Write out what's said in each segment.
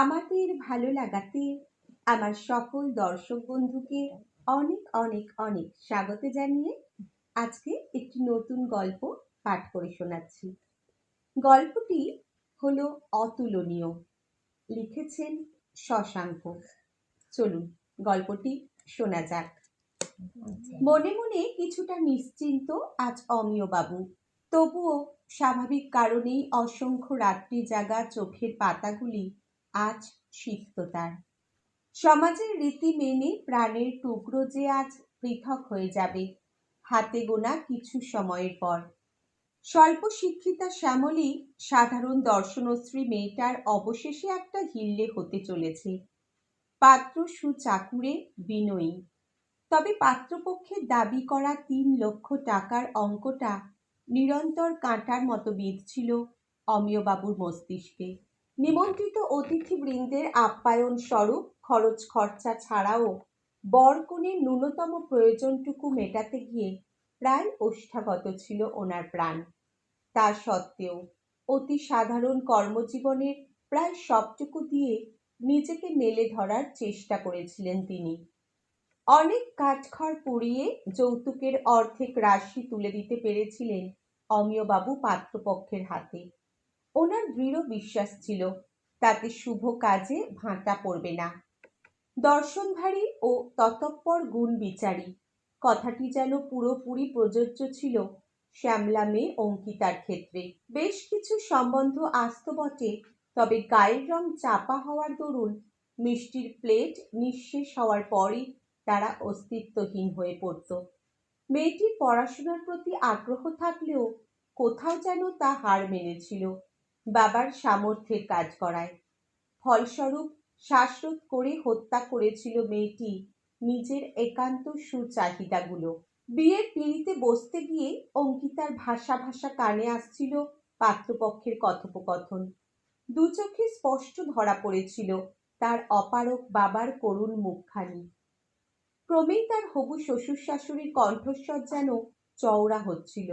আমাদের ভালো লাগাতে আমার সকল দর্শক বন্ধুকে অনেক অনেক অনেক স্বাগত জানিয়ে আজকে একটি নতুন গল্প পাঠ করে শোনাচ্ছি। গল্পটি হলো অতুলনীয়। লিখেছেন শশাঙ্ক। চলুন, গল্পটি শোনা যাক। মনে মনে কিছুটা নিশ্চিন্ত আজ অমিয় বাবু। তবুও স্বাভাবিক কারণেই অসংখ্য রাত্রি জাগা চোখের পাতাগুলি আজ সিক্ত তার সমাজের রীতি মেনে প্রাণের টুকরো যে আজ পৃথক হয়ে যাবে, হাতে গোনা কিছু সময়ের পর। স্বল্প শিক্ষিতা শ্যামলী সাধারণ দর্শনশ্রী মেয়েটার অবশেষে একটা হিল্লে হতে চলেছে। পাত্র সুচাকুরে বিনয়ী। তবে পাত্রপক্ষের দাবি করা তিন লক্ষ টাকার অঙ্কটা নিরন্তর কাঁটার মতো বিঁধছিল অমিয়বাবুর মস্তিষ্কে। নিমন্ত্রিত অতিথিবৃন্দের আপ্যায়ন স্বরূপ খরচ খরচা ছাড়াও বরকনের ন্যূনতম প্রয়োজনটুকু মেটাতে গিয়ে প্রায় ওষ্ঠাগত ছিল ওনার প্রাণ। তা সত্ত্বেও অতি সাধারণ কর্মজীবনের প্রায় সবটুকু দিয়ে নিজেকে মেলে ধরার চেষ্টা করেছিলেন তিনি। অনেক কাঠখড় পুড়িয়ে যৌতুকের অর্ধেক রাশি তুলে দিতে পেরেছিলেন অমিয়বাবু পাত্রপক্ষের হাতে। ওনার দৃঢ় বিশ্বাস ছিল, তাতে শুভ কাজে ভাঁটা পড়বে না। দর্শনধারী ও ততঃপর গুণ বিচারী, কথাটি যেন পুরোপুরি প্রযোজ্য ছিল শ্যামলা মেয়ে অঙ্কিতার ক্ষেত্রে। বেশ কিছু সম্বন্ধ আসত বটে, তবে গায়ের রং চাপা হওয়ার দরুন মিষ্টির প্লেট নিঃশেষ হওয়ার পরই তারা অস্তিত্বহীন হয়ে পড়ত। মেয়েটির পড়াশোনার প্রতি আগ্রহ থাকলেও কোথাও যেন তা হার মেনেছিল। বাবার সামর্থ্যের কাজ করায়। ফলস্বরূপ, শ্বাসরোধ করে হত্যা করেছিল মেয়েটি নিজের একান্ত সুচাহিদাগুলো। বিয়ের পিঁড়িতে বসতে গিয়ে অঙ্কিতার ভাষা ভাষা কানে আসছিল পাত্রপক্ষের কথোপকথন। দু চোখে স্পষ্ট ধরা পড়েছিল তার অপারক বাবার করুণ মুখখানি। ক্রমেই তার হবু শ্বশুর শাশুড়ির কণ্ঠস্বর যেন চওড়া হচ্ছিল।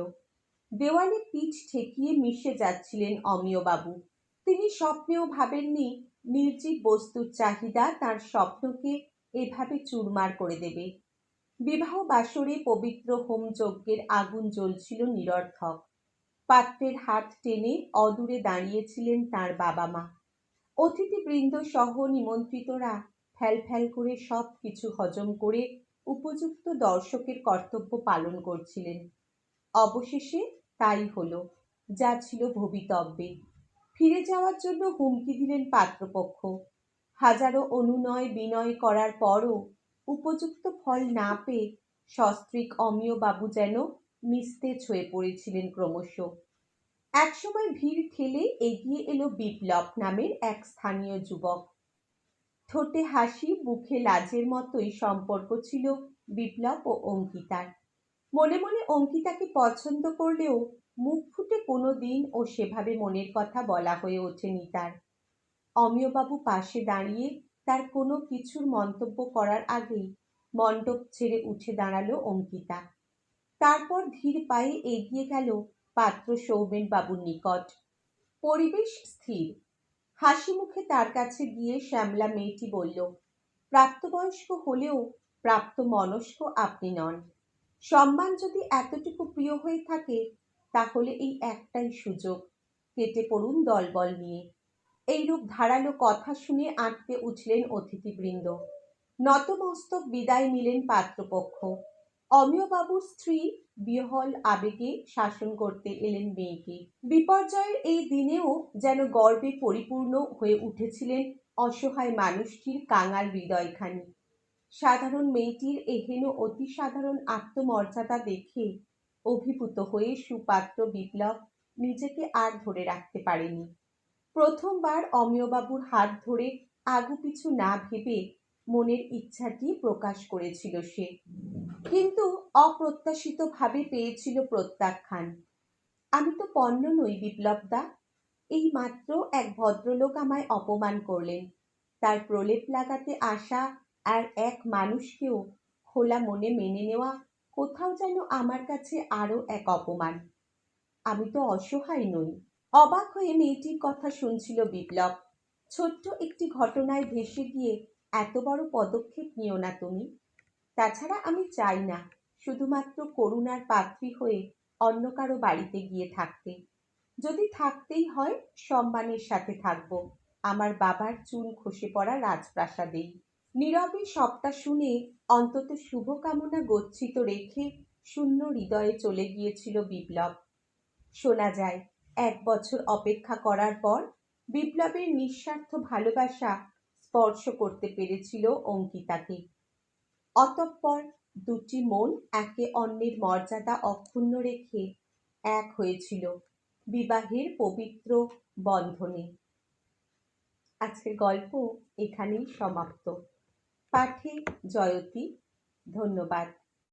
দেওয়ালে পিঠ ঠেকিয়ে মিশে যাচ্ছিলেন অমিয়বাবু। তিনি স্বপ্নেও ভাবেননি, নির্জীব বস্তুর চাহিদা তার স্বপ্নকে এভাবে চুরমার করে দেবে। বিবাহ বাসরে পবিত্র হোম যজ্ঞের আগুন জ্বলছিল নিরর্থক। পাত্রের হাত টেনে অদূরে দাঁড়িয়েছিলেন তার বাবা মা অতিথিবৃন্দ সহ নিমন্ত্রিতরা ফ্যাল ফ্যাল করে সব কিছু হজম করে উপযুক্ত দর্শকের কর্তব্য পালন করছিলেন। অবশেষে তাই হলো, যা ছিল ভবিতব্যে। ফিরে যাওয়ার জন্য হুমকি দিলেন পাত্রপক্ষ। হাজারো অনুনয় বিনয় করার পরও উপযুক্ত ফল না পেয়ে সস্ত্রীক অমিয় বাবু যেন নিস্তেজ হয়ে পড়েছিলেন ক্রমশ। একসময় ভিড় ঠেলে এগিয়ে এলো বিপ্লব নামের এক স্থানীয় যুবক। ঠোঁটে হাসি, মুখে লাজের মতোই সম্পর্ক ছিল বিপ্লব ও অঙ্কিতার। মনে মনে অঙ্কিতাকে পছন্দ করলেও মুখ ফুটে কোনো দিন ও সেভাবে মনের কথা বলা হয়ে ওঠেনি তার। অমিয়বাবু পাশে দাঁড়িয়ে তার কোনো কিছুর মন্তব্য করার আগেই মণ্ডপ ছেড়ে উঠে দাঁড়াল অঙ্কিতা। তারপর ধীর পায়ে এগিয়ে গেল পাত্র সৌমেন বাবুর নিকট। পরিবেশ স্থির। হাসি মুখে তার কাছে গিয়ে শ্যামলা মেয়েটি বলল, প্রাপ্তবয়স্ক হলেও প্রাপ্ত মনস্ক আপনি নন। সম্মান যদি এতটুকু প্রিয় হয়ে থাকে, তাহলে এই একটাই সুযোগ। কেটে পড়ুন দলবল নিয়ে। এইরূপ ধারালো কথা শুনে আঁটতে উঠলেন অতিথিবৃন্দ। নতমস্তক বিদায় নিলেন পাত্রপক্ষ। অমিয়বাবুর স্ত্রী বিহল আবেগে শাসন করতে এলেন মেয়েকে। বিপর্যয়ের এই দিনেও যেন গর্বে পরিপূর্ণ হয়ে উঠেছিলেন অসহায় মানুষটির কাঙাল হৃদয়খানি। সাধারণ মেয়েটির এহেন অতি সাধারণ আত্মমর্যাদা দেখে অভিভূত হয়ে সুপাত্র বিপ্লব নিজেকে আর ধরে রাখতে পারেনি। প্রথমবার অমিয়বাবুর হাত ধরে আগুপিছু না ভেবে মনের ইচ্ছাটি প্রকাশ করেছিল সে। কিন্তু অপ্রত্যাশিতভাবে পেয়েছিল প্রত্যাখ্যান। আমি তো পণ্য নই, বিপ্লবদা। এই মাত্র এক ভদ্রলোক আমায় অপমান করলেন। তার প্রলেপ লাগাতে আসা আর এক মানুষকেও খোলা মনে মেনে নেওয়া কোথাও যেন আমার কাছে আরও এক অপমান। আমি তো অসহায় নই। অবাক হয়ে মেয়েটির কথা শুনছিল বিপ্লব। ছোট্ট একটি ঘটনায় ভেসে গিয়ে এত বড় পদক্ষেপ নিও না তুমি। তাছাড়া আমি চাই না শুধুমাত্র করুণার পাত্রী হয়ে অন্য কারও বাড়িতে গিয়ে থাকতে। যদি থাকতেই হয় সম্মানের সাথে থাকব। আমার বাবার চুল খসে পড়া রাজপ্রাসাদেই। নীরবে সবটা শুনে অন্তত শুভকামনা গচ্ছিত রেখে শূন্য হৃদয়ে চলে গিয়েছিল বিপ্লব। শোনা যায়, এক বছর অপেক্ষা করার পর বিপ্লবের নিঃস্বার্থ ভালোবাসা স্পর্শ করতে পেরেছিল অঙ্কিতাকে। অতঃপর দুটি মন একে অন্যের মর্যাদা অক্ষুণ্ণ রেখে এক হয়েছিল বিবাহের পবিত্র বন্ধনে। আজকের গল্প এখানেই সমাপ্ত। পাঠে জয়তী। ধন্যবাদ।